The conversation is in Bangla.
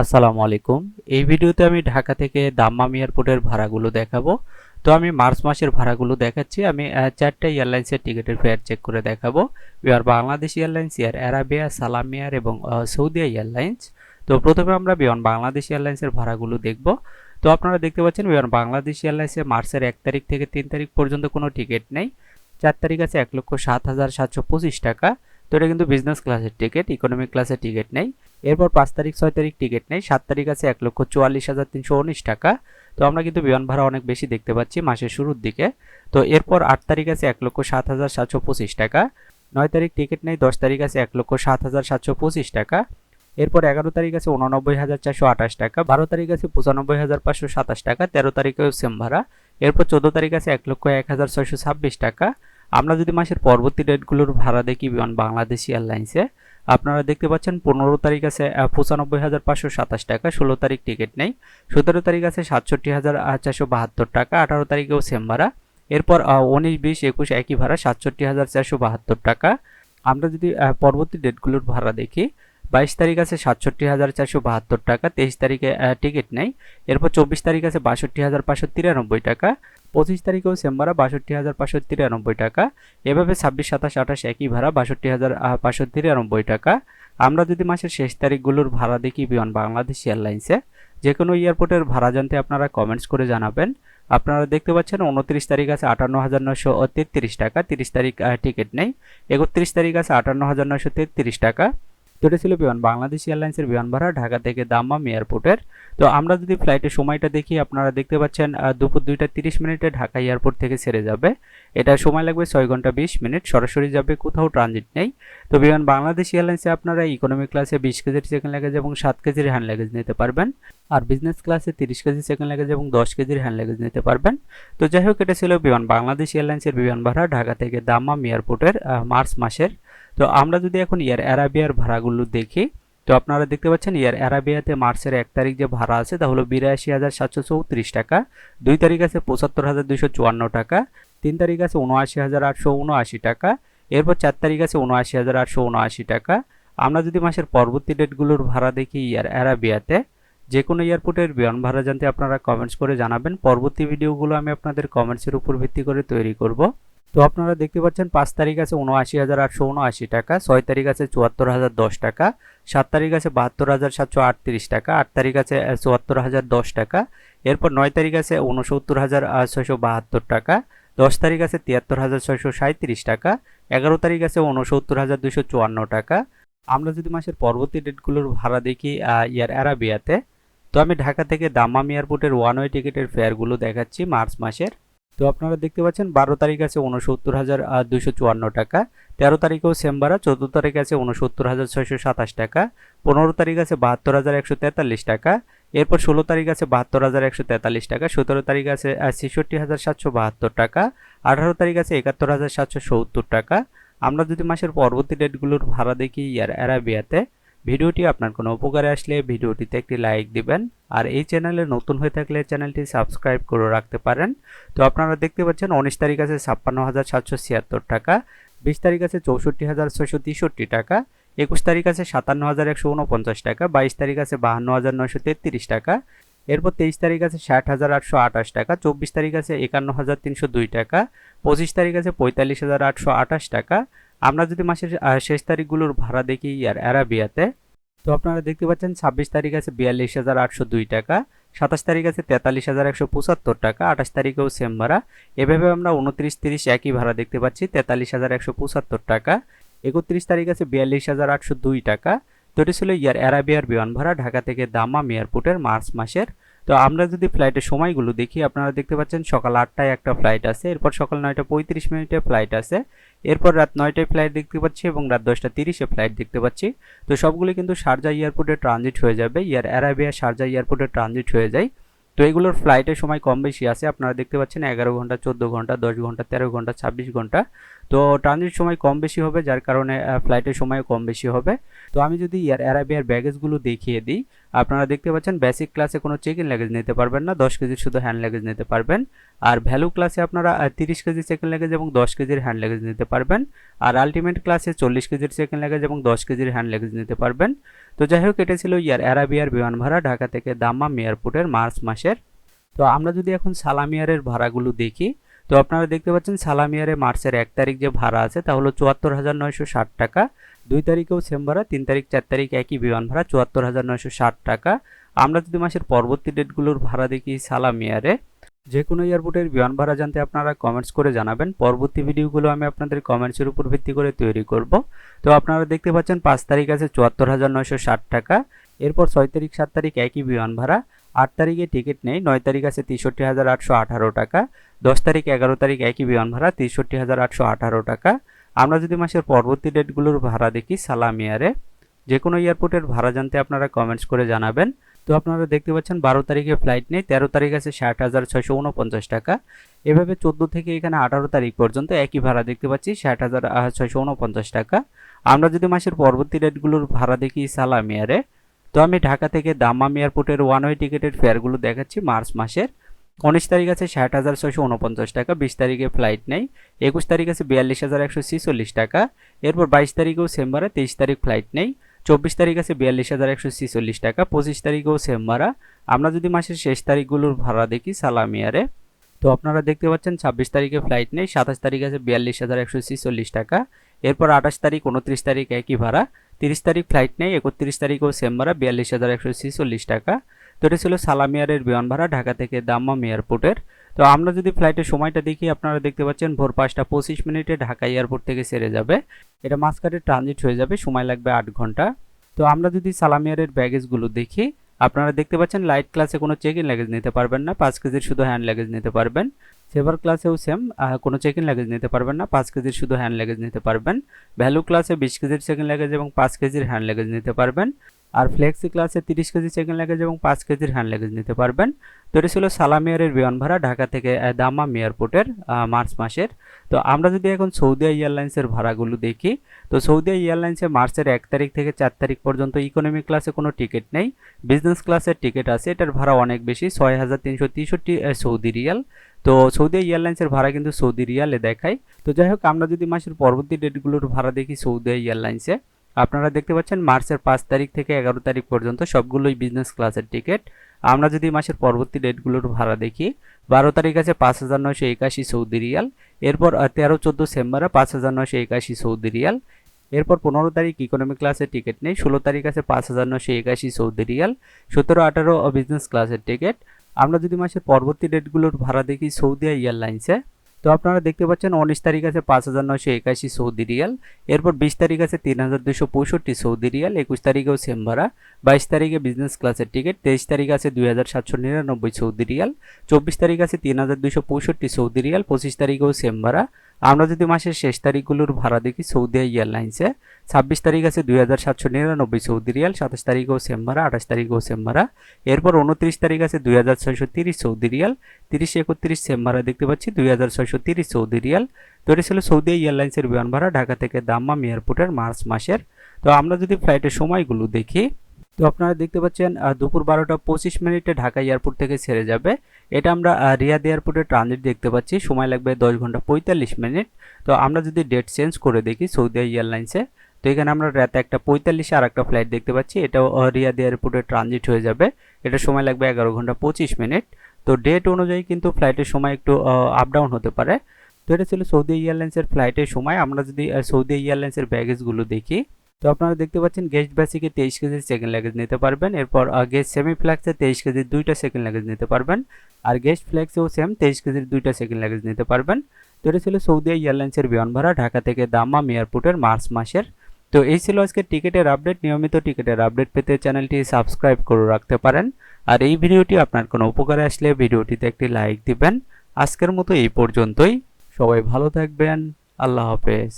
আসসালামু আলাইকুম। এই ভিডিওতে আমি ঢাকা থেকে দাম্মাম এয়ারপোর্টের ভাড়াগুলো দেখাবো। তো আমি মার্চ মাসের ভাড়াগুলো দেখাচ্ছি। আমি চারটা এয়ারলাইন্সের টিকিটের ফেয়ার চেক করে দেখাবো। Air Bangladesh Airlines Air Arabia Salam Air এবং আহ, সৌদি এয়ারলাইন্স তো প্রথমে আমরা বিয়ন বাংলাদেশ এয়ারলাইন্সের ভাড়াগুলো দেখব। তো আপনারা দেখতে পাচ্ছেন বিয়ন বাংলাদেশ এয়ারলাইন্সে মার্চের এক তারিখ থেকে তিন তারিখ পর্যন্ত কোনো টিকিট নেই। চার তারিখ আছে এক লক্ষ সাত হাজার সাতশো পঁচিশ টাকা। এটা কিন্তু বিজনেস ক্লাসের টিকিট ইকোনমিক ক্লাসের টিকিট নেই। এরপর পাঁচ তারিখ, ছয় তারিখ টিকিট নেই। সাত তারিখ আছে এক লক্ষ চুয়াল্লিশ হাজার তিনশো উনিশ টাকা। তো আমরা কিন্তু বিমান ভাড়া অনেক বেশি দেখতে পাচ্ছি মাসের শুরুর দিকে। তো এরপর আট তারিখ আছে এক লক্ষ সাত হাজার সাতশো পঁচিশ টাকা। নয় তারিখ টিকিট নেই, দশ তারিখ আছে এক লক্ষ সাত হাজার সাতশো পঁচিশ টাকা। এরপর এগারো তারিখ আছে উননব্বই হাজার চারশো আঠাশ টাকা। বারো তারিখ আছে পঁচানব্বই হাজার পাঁচশো সাতাশ টাকা। তেরো তারিখেও সেম ভাড়া। এরপর চোদ্দ তারিখ আছে এক লক্ষ এক হাজার ছয়শো ছাব্বিশ টাকা। আমরা যদি মাসের পরবর্তী ডেটগুলোর ভাড়া দেখি বিমান বাংলাদেশ এয়ারলাইন্সে, আপনারা দেখতে পাচ্ছেন পনেরো তারিখ আছে পঁচানব্বই হাজার পাঁচশো সাতাশ টাকা, ষোলো তারিখ টিকিট নেই। সতেরো তারিখ আছে সাতষট্টি হাজার চারশো বাহাত্তর টাকা, আঠারো তারিখেও সেম ভাড়া। এরপর উনিশ, বিশ, একুশ একই ভাড়া, সাতষট্টি হাজার চারশো বাহাত্তর টাকা। আমরা যদি পরবর্তী ডেটগুলোর ভাড়া দেখি বাইশ তারিখ আছে সাতষট্টি হাজার চারশো বাহাত্তর টাকা, তেইশ তারিখে টিকিট নেই। এরপর চব্বিশ তারিখ আছে বাষট্টি হাজার পাঁচশো তিরানব্বই টাকা। পঁচিশ তারিখেও সেম ভাড়া, বাষট্টি হাজার পাঁচশো তিরানব্বই টাকা। এভাবে ছাব্বিশ, সাতাশ, আঠাশ একই ভাড়া, বাষট্টি হাজার পাঁচশো তিরানব্বই টাকা। আমরা যদি মাসের শেষ তারিখগুলোর ভাড়া দেখি বিমান বাংলাদেশ এয়ারলাইন্সে যে কোনো এয়ারপোর্টের ভাড়া জানতে আপনারা কমেন্টস করে জানাবেন। আপনারা দেখতে পাচ্ছেন উনত্রিশ তারিখ আছে আটান্ন হাজার নশো তেত্রিশ টাকা, তিরিশ তারিখ টিকিট নেই। একত্রিশ তারিখ আছে আটান্ন হাজার নশো তেত্রিশ টাকা। এটা ছিল বিমান, বাংলাদেশ এয়ারলাইন্সের বিমান ভাড়া ঢাকা থেকে দাম্মাম এয়ারপোর্টের। তো আমরা যদি ফ্লাইটের সময়টা দেখি, আপনারা দেখতে পাচ্ছেন দুপুর দুইটা তিরিশ মিনিটে ঢাকা এয়ারপোর্ট থেকে ছেড়ে যাবে। এটা সময় লাগবে ছয় ঘণ্টা বিশ মিনিট, সরাসরি যাবে, কোথাও ট্রানজিট নেই। তো বিমান বাংলাদেশ এয়ারলাইন্সে আপনারা ইকোনমিক ক্লাসে বিশ কেজির সেকেন্ড লাগেজ এবং সাত কেজির হ্যান্ড লাগেজ নিতে পারবেন। আর বিজনেস ক্লাসে তিরিশ কেজি সেকেন্ড লাগেজ এবং দশ কেজির হ্যান্ড লাগেজ নিতে পারবেন। তো যাই হোক, এটা ছিল বিমান, বাংলাদেশ এয়ারলাইন্সের বিমান ভাড়া ঢাকা থেকে দাম্মাম এয়ারপোর্টের মার্চ মাসের। তো আমরা যদি এখন এয়ার অ্যারাবিয়ার ভাড়াগুলো দেখি, তো আপনারা দেখতে পাচ্ছেন এয়ার অ্যারাবিয়াতে মার্চের এক তারিখ যে ভাড়া আছে তা হলো বিরাশি হাজার সাতশো চৌত্রিশ টাকা, দুই তারিখ আছে পঁচাত্তর হাজার দুইশো চুয়ান্ন টাকা, তিন তারিখ আছে উনআশি হাজার আটশো উনআশি টাকা, এরপর চার তারিখ আছে উনআশি হাজার আটশো উনআশি টাকা। আমরা যদি মাসের পরবর্তী ডেটগুলোর ভাড়া দেখি এয়ার অ্যারাবিয়াতে, যে কোনো এয়ারপোর্টের বিমান ভাড়া জানতে আপনারা কমেন্টস করে জানাবেন। পরবর্তী ভিডিওগুলো আমি আপনাদের কমেন্টসের উপর ভিত্তি করে তৈরি করব। তো আপনারা দেখতে পাচ্ছেন পাঁচ তারিখ আছে উনআশি হাজার আটশো উনআশি টাকা, ছয় তারিখ আছে চুয়াত্তর হাজার দশ টাকা, সাত তারিখ আছে বাহাত্তর হাজার সাতশো আটত্রিশ টাকা, আট তারিখ আছে চুয়াত্তর হাজার দশ টাকা, এরপর নয় তারিখ আছে উনসত্তর হাজার ছয়শো বাহাত্তর টাকা, দশ তারিখ আছে তিয়াত্তর হাজার ছয়শো সাঁত্রিশ টাকা, এগারো তারিখ আছে উনসত্তর হাজার দুশো চুয়ান্ন টাকা। আমরা যদি মাসের পরবর্তী ডেটগুলোর ভাড়া দেখি ইয়ার অ্যারাবিয়াতে, তো আমি ঢাকা থেকে দামাম এয়ারপোর্টের ওয়ান ওয়ে টিকিটের ফেয়ারগুলো দেখাচ্ছি মার্চ মাসের। তো আপনারা দেখতে পাচ্ছেন, বারো তারিখ আছে উনসত্তর হাজার দুশো চুয়ান্ন টাকা। তেরো তারিখেও সেম ভাড়া চোদ্দ তারিখ আছে উনসত্তর হাজার ছয়শো সাতাশ টাকা। পনেরো তারিখ আছে বাহাত্তর হাজার একশো তেতাল্লিশ টাকা। এরপর ষোলো তারিখ আছে বাহাত্তর হাজার একশো তেতাল্লিশ টাকা। সতেরো তারিখ আছে ছেষট্টি হাজার সাতশো বাহাত্তর টাকা। আঠারো তারিখ আছে একাত্তর হাজার সাতশো সত্তর টাকা। আমরা যদি মাসের পরবর্তী ডেটগুলোর ভাড়া দেখি ইয়ার অ্যারাবিয়াতে ভিডিওটি আপনার কোনো উপকারে আসলে ভিডিওটিতে একটি লাইক দিবেন। আর এই চ্যানেলে নতুন হয়ে থাকলে চ্যানেলটি সাবস্ক্রাইব করে রাখতে পারেন। তো আপনারা দেখতে পাচ্ছেন উনিশ তারিখ আছে ছাপ্পান্ন হাজার সাতশো ছিয়াত্তর টাকা, বিশ তারিখ আছে চৌষট্টি হাজার ছয়শো তেষট্টি টাকা, একুশ তারিখ আছে সাতান্ন হাজার একশো উনপঞ্চাশ টাকা, বাইশ তারিখ আছে বাহান্ন হাজার নয়শো তেত্রিশ টাকা, এরপর তেইশ তারিখ আছে ষাট হাজার আটশো আঠাশ টাকা, চব্বিশ তারিখ আছে একান্ন হাজার তিনশো দুই টাকা, পঁচিশ তারিখ আছে পঁয়তাল্লিশ হাজার আটশো আঠাশ টাকা আমরা যদি মাসের শেষ তারিখগুলোর ভাড়া দেখি ইয়ার অ্যারাবিয়াতে, তো আপনারা দেখতে পাচ্ছেন ছাব্বিশ তারিখ আছে বিয়াল্লিশ হাজার আটশো দুই টাকা, সাতাশ তারিখ আছে তেতাল্লিশ হাজার একশো পঁচাত্তর টাকা, আঠাশ তারিখেও সেম ভাড়া। এভাবে আমরা উনত্রিশ, তিরিশ একই ভাড়া দেখতে পাচ্ছি, তেতাল্লিশ হাজার একশো পঁচাত্তর টাকা। একত্রিশ তারিখ আছে বিয়াল্লিশ হাজার আটশো দুই টাকা। তো এটি ছিল ইয়ার অ্যারাবিয়ার বিমান ভাড়া, ঢাকা থেকে দামাম এয়ারপোর্টের মার্চ মাসের তো আমরা যদি ফ্লাইটের সময়গুলো দেখি, আপনারা দেখতে পাচ্ছেন সকাল আটটায় একটা ফ্লাইট আছে, এরপর সকাল নয়টা পঁয়ত্রিশ মিনিটে ফ্লাইট আছে, এরপর রাত নয়টায় ফ্লাইট দেখতে পাচ্ছি এবং রাত দশটা তিরিশে ফ্লাইট দেখতে পাচ্ছি। তো সবগুলো কিন্তু শারজা এয়ারপোর্টে ট্রানজিট হয়ে যাবে, ইয়ার অ্যারাবিয়া শারজা এয়ারপোর্টে ট্রানজিট হয়ে যায়। তো এগুলোর ফ্লাইটের সময় কম বেশি আছে, আপনারা দেখতে পাচ্ছেন এগারো ঘণ্টা, চোদ্দ ঘণ্টা, দশ ঘণ্টা, তেরো ঘণ্টা, ছাব্বিশ ঘণ্টা। তো ট্রানজিট সময় কম বেশি হবে, যার কারণে ফ্লাইটের সময় কম বেশি হবে। তো আমি যদি এয়ার অ্যারাবিয়ার ব্যাগেজগুলো দেখিয়ে দিই, আপনারা দেখতে পাচ্ছেন বেসিক ক্লাসে কোনো চেক ইন লাগেজ নিতে পারবেন না, দশ কেজির শুধু হ্যান্ড লাগেজ নিতে পারবেন। আর ভ্যালু ক্লাসে আপনারা তিরিশ কেজি সেকেন্ড লাগেজ এবং দশ কেজির হ্যান্ড লাগেজ নিতে পারবেন। আর আলটিমেট ক্লাসে চল্লিশ কেজির সেকেন্ড লাগেজ এবং দশ কেজির হ্যান্ড লাগেজ নিতে পারবেন। তো যাই হোক, এটা ছিল ইয়ার অ্যারাবিয়ার বিমান ভাড়া, ঢাকা থেকে দাম্মাম এয়ারপোর্টের মার্চ মাসের। তো আমরা যদি এখন সালামিয়ারের ভাড়াগুলো দেখি তো আপনারা দেখতে পাচ্ছেন সালামিয়ারে মার্চের এক তারিখ যে ভাড়া আছে, তা হলো চুয়াত্তর হাজার নয়শো ষাট টাকা। দুই তারিখেও সেম ভাড়া, তিন তারিখ, চার তারিখ একই বিমান ভাড়া, চুয়াত্তর হাজার নয়শো ষাট টাকা। আমরা যদি মাসের পরবর্তী ডেটগুলোর ভাড়া দেখি সালামিয়ারে যে কোনো এয়ারপোর্টের বিমান ভাড়া জানতে আপনারা কমেন্টস করে জানাবেন। পরবর্তী ভিডিওগুলো আমি আপনাদের কমেন্টসের উপর ভিত্তি করে তৈরি করব। তো আপনারা দেখতে পাচ্ছেন পাঁচ তারিখ আছে চুয়াত্তর হাজার নয়শো ষাট টাকা, এরপর ছয় তারিখ, সাত তারিখ একই বিমান ভাড়া, আট তারিখে টিকিট নেই, নয় তারিখ আছে তেষট্টি হাজার আটশো আঠারো টাকা। দশ তারিখ, এগারো তারিখ একই বিমান ভাড়া, তেষট্টি হাজার আটশো আঠারো টাকা। আমরা যদি মাসের পরবর্তী ডেটগুলোর ভাড়া দেখি সালামিয়ারে যে কোনো এয়ারপোর্টের ভাড়া জানতে আপনারা কমেন্টস করে জানাবেন। তো আপনারা দেখতে পাচ্ছেন, বারো তারিখে ফ্লাইট নেই, তেরো তারিখ আছে ষাট হাজার ছয়শো উনপঞ্চাশ টাকা। এভাবে চোদ্দ থেকে এখানে আঠারো তারিখ পর্যন্ত একই ভাড়া দেখতে পাচ্ছি, ষাট হাজার ছয়শো উনপঞ্চাশ টাকা। আমরা যদি মাসের পরবর্তী ডেটগুলোর ভাড়া দেখি, সালাম ইয়ারে, তো আমি ঢাকা থেকে দাম্মাম এয়ারপোর্টের ওয়ান ওয়ে টিকিটের ফেয়ারগুলো দেখাচ্ছি, মার্চ মাসের। উনিশ তারিখ আছে ষাট হাজার ছয়শো উনপঞ্চাশ টাকা, বিশ তারিখে ফ্লাইট নেই, একুশ তারিখ আছে বিয়াল্লিশ হাজার একশো ছিচল্লিশ টাকা, এরপর বাইশ তারিখেও সেম্বারে তেইশ তারিখ ফ্লাইট নেই, চব্বিশ তারিখ আছে বিয়াল্লিশ হাজার একশো ছিচল্লিশ টাকা, পঁচিশ তারিখেও সেম ভাড়া। আমরা যদি মাসের শেষ তারিখগুলোর ভাড়া দেখি সালামিয়ারে তো আপনারা দেখতে পাচ্ছেন ছাব্বিশ তারিখে ফ্লাইট নেই, সাতাশ তারিখ আছে বিয়াল্লিশ হাজার একশো ছিচল্লিশ টাকা, এরপর আঠাশ তারিখ উনত্রিশ তারিখ একই ভাড়া, তিরিশ তারিখ ফ্লাইট নেই, একত্রিশ তারিখেও সেম ভাড়া, বিয়াল্লিশ হাজার একশো ছিচল্লিশ টাকা। তো এটা ছিল সালামিয়ারের বিমান ভাড়া ঢাকা থেকে দাম্মাম এয়ারপোর্টের। তো আমরা যদি ফ্লাইটের সময়টা দেখি, আপনারা দেখতে পাচ্ছেন ভোর পাঁচটা পঁচিশ মিনিটে ঢাকা এয়ারপোর্ট থেকে সেরে যাবে। এটা মাঝখানে ট্রানজিট হয়ে যাবে, সময় লাগবে আট ঘণ্টা। তো আমরা যদি সালামিয়ারের ব্যাগেজগুলো দেখি, আপনারা দেখতে পাচ্ছেন লাইট ক্লাসে কোনো চেক ইন লাগেজ নিতে পারবেন না, পাঁচ কেজির শুধু হ্যান্ড লাগেজ নিতে পারবেন। সেভার ক্লাসেও সেম কোনো চেক ইন লাগেজ নিতে পারবেন না, পাঁচ কেজির শুধু হ্যান্ড লাগেজ নিতে পারবেন। ভ্যালু ক্লাসে বিশ কেজির চেক ইন লাগেজ এবং পাঁচ কেজির হ্যান্ড লাগেজ নিতে পারবেন। আর ফ্লেক্সি ক্লাসে তিরিশ কেজি চেক ইন লাগেজ এবং পাঁচ কেজির হ্যান্ড লাগেজ নিতে পারবেন। তো এটা ছিল সালামিয়ারের বিমান ভাড়া ঢাকা থেকে দাম্মাম এয়ারপোর্টের মার্চ মাসের। তো আমরা যদি এখন সৌদি এয়ারলাইন্সের ভাড়াগুলো দেখি, তো সৌদি এয়ারলাইন্সে মার্চের এক তারিখ থেকে চার তারিখ পর্যন্ত ইকোনমি ক্লাসে কোনো টিকিট নেই বিজনেস ক্লাসের টিকিট আছে, এটার ভাড়া অনেক বেশি, ছয় হাজার তিনশো তেষট্টি সৌদি রিয়াল। তো সৌদি এয়ারলাইন্সের ভাড়া কিন্তু সৌদি রিয়ালে দেখায়। তো যাই হোক, আমরা যদি মাসের পরবর্তী ডেটগুলোর ভাড়া দেখি সৌদি এয়ারলাইন্সে আপনারা দেখতে পাচ্ছেন মার্চের পাঁচ তারিখ থেকে এগারো তারিখ পর্যন্ত সবগুলোই বিজনেস ক্লাসের টিকিট আমরা যদি মাসের পরবর্তী ডেটগুলোর ভাড়া দেখি, বারো তারিখ আছে পাঁচ হাজার নয়শো একাশি সৌদি রিয়াল, এরপর তেরো, চোদ্দ সেম্বারে পাঁচ হাজার নয়শো একাশি সৌদি রিয়াল, এরপর পনেরো তারিখ ইকোনমিক ক্লাসের টিকিট নেই, ষোলো তারিখ আছে পাঁচ হাজার নয়শো একাশি সৌদি রিয়াল, সতেরো, আঠারো বিজনেস ক্লাসের টিকিট আমরা যদি মাসের পরবর্তী ডেটগুলোর ভাড়া দেখি সৌদি এয়ারলাইন্সে তো আপনারা দেখতে পাচ্ছেন উনিশ তারিখ আছে পাঁচ হাজার নয়শো একাশি সৌদি রিয়াল, এরপর বিশ তারিখ আছে তিন হাজার দুশো পঁয়ষট্টি সৌদি রিয়াল, একুশ তারিখেও সেম ভাড়া, বাইশ তারিখে বিজনেস ক্লাসের টিকিট তেইশ তারিখ আছে দুই হাজার সাতশো নিরানব্বই সৌদি রিয়াল, চব্বিশ তারিখ আছে তিন হাজার দুশো পঁয়ষট্টি সৌদি রিয়াল, পঁচিশ তারিখেও সেম ভাড়া আমরা যদি মাসের শেষ তারিখগুলোর ভাড়া দেখি, সৌদি এয়ারলাইন্সে, ছাব্বিশ তারিখ আছে দুই হাজার সাতশো নিরানব্বই সৌদি রিয়াল, সাতাশ তারিখেও সেম ভাড়া আঠাশ তারিখেও সেম ভাড়া এরপর উনত্রিশ তারিখ আছে দুই হাজার ছয়শো তিরিশ সৌদি রিয়াল, তিরিশ, একত্রিশ সেম ভাড়া দেখতে পাচ্ছি দুই হাজার ছয়শো তিরিশ সৌদি রিয়াল। তো এটি ছিল সৌদি এয়ারলাইন্সের বিমান ভাড়া ঢাকা থেকে দাম্মাম এয়ারপোর্টের মার্চ মাসের। তো আমরা যদি ফ্লাইটের সময়গুলো দেখি তো আপনারা দেখতে পাচ্ছেন দুপুর বারোটা পঁচিশ মিনিটে ঢাকা এয়ারপোর্ট থেকে ছেড়ে যাবে। এটা আমরা রিয়াদ এয়ারপোর্টে ট্রানজিট দেখতে পাচ্ছি। সময় লাগবে দশ ঘণ্টা পঁয়তাল্লিশ মিনিট। তো আমরা যদি ডেট চেঞ্জ করে দেখি সৌদি এয়ারলাইন্সে তো এখানে আমরা রাতে একটা পঁয়তাল্লিশে আর একটা ফ্লাইট দেখতে পাচ্ছি। এটাও রিয়াদ এয়ারপোর্টে ট্রানজিট হয়ে যাবে। এটা সময় লাগবে এগারো ঘণ্টা পঁচিশ মিনিট। তো ডেট অনুযায়ী কিন্তু ফ্লাইটের সময় একটু আপ ডাউন হতে পারে। তো এটা ছিল সৌদি এয়ারলাইন্সের ফ্লাইটের সময়। আমরা যদি সৌদি এয়ারলাইন্সের ব্যাগেজগুলো দেখি তো আপনারা দেখতে পাচ্ছেন গেস্ট বেসিকে তেইশ কেজির সেকেন্ড লাগেজ নিতে পারবেন। এরপর গেস্ট সেমি ফ্ল্যাক্সে তেইশ কেজির দুইটা সেকেন্ড লাগেজ নিতে পারবেন। আর গেস্ট ফ্ল্যাক্সেও সেম তেইশ কেজির দুইটা সেকেন্ড লাগেজ নিতে পারবেন। তো এটা ছিল সৌদি এয়ারলাইন্সের বিমান ভাড়া, ঢাকা থেকে দাম্মাম এয়ারপোর্টের মার্চ মাসের। তো এই ছিল আজকে টিকিটের আপডেট নিয়মিত টিকিটের আপডেট পেতে চ্যানেলটি সাবস্ক্রাইব করে রাখতে পারেন। আর এই ভিডিওটি আপনার কোনো উপকারে আসলে ভিডিওটিতে একটি লাইক দিবেন। আজকের মতো এই পর্যন্তই। সবাই ভালো থাকবেন। আল্লাহ হাফেজ।